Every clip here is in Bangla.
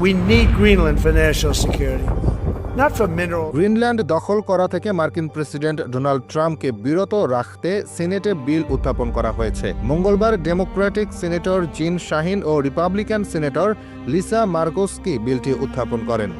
We need Greenland for national security. Greenland দখল করা থেকে মার্কিন প্রেসিডেন্ট ডোনাল্ড ট্রাম্পকে বিরত রাখতে সিনেটে বিল উত্থাপন করা হয়েছে। মঙ্গলবার ডেমোক্রেটিক সিনেটর জিন শাহিন ও রিপাবলিকান সিনেটর লিসা মার্কোসকি বিলটি উত্থাপন করেন।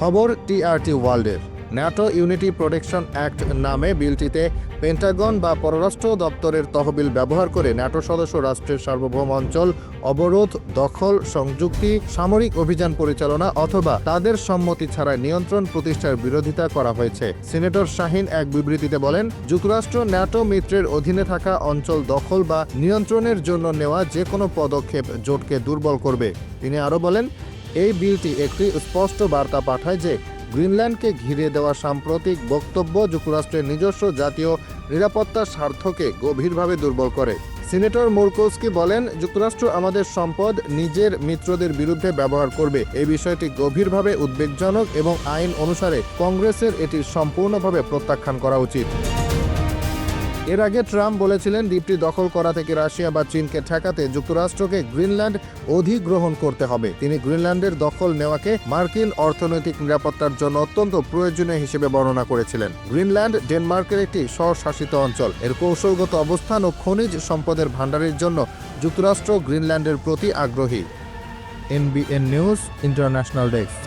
খবর টিআরটি ওয়ার্ল্ডের। ন্যাটো ইউনিটি প্রোটেকশন অ্যাক্ট নামে বিলটিতে পেন্টাগন বা পররাষ্ট্র দপ্তরের তহবিল ব্যবহার করে ন্যাটো সদস্য রাষ্ট্রের সার্বভৌম অঞ্চল, অবরোধ, দখল, সংযুক্তি, সামরিক অভিযান পরিচালনা অথবা তাদের সম্মতি ছাড়া নিয়ন্ত্রণ প্রতিষ্ঠার বিরোধিতা করা হয়েছে। সিনেটর শাহিন এক বিবৃতিতে বলেন, যুক্তরাষ্ট্র ন্যাটো মিত্রের অধীনে থাকা অঞ্চল দখল বা নিয়ন্ত্রণের জন্য নেওয়া যে কোনো পদক্ষেপ জোটকে দুর্বল করবে। তিনি আরও বলেন, এই বিলটি একটি স্পষ্ট বার্তা পাঠায় যে গ্রিনল্যান্ডকে ঘিরে দেওয়া সাম্প্রতিক বক্তব্য যুক্তরাষ্ট্রের নিজস্ব জাতীয় নিরাপত্তার স্বার্থকে গভীরভাবে দুর্বল করে। সিনেটর মোরকোসকি বলেন, যুক্তরাষ্ট্র আমাদের সম্পদ, নিজের মিত্রদের বিরুদ্ধে ব্যবহার করবে। এই বিষয়টি গভীরভাবে উদ্বেগজনক এবং আইন অনুসারে কংগ্রেসের এটি সম্পূর্ণভাবে প্রত্যাখ্যান করা উচিত। এর আগে ট্রাম্প বলেছিলেন দ্বীপটি দখল করা থেকে রাশিয়া বা চীনকে ঠেকাতে যুক্তরাষ্ট্রকে গ্রিনল্যান্ড অধিগ্রহণ করতে হবে। তিনি গ্রিনল্যান্ডের দখল নেওয়াকে মার্কিন অর্থনৈতিক নিরাপত্তার জন্য অত্যন্ত প্রয়োজনীয় হিসেবে বর্ণনা করেছিলেন। গ্রিনল্যান্ড ডেনমার্কের একটি স্বশাসিত অঞ্চল। এর কৌশলগত অবস্থান ও খনিজ সম্পদের ভাণ্ডারের জন্য যুক্তরাষ্ট্র গ্রিনল্যান্ডের প্রতি আগ্রহী। NBN news, international desk.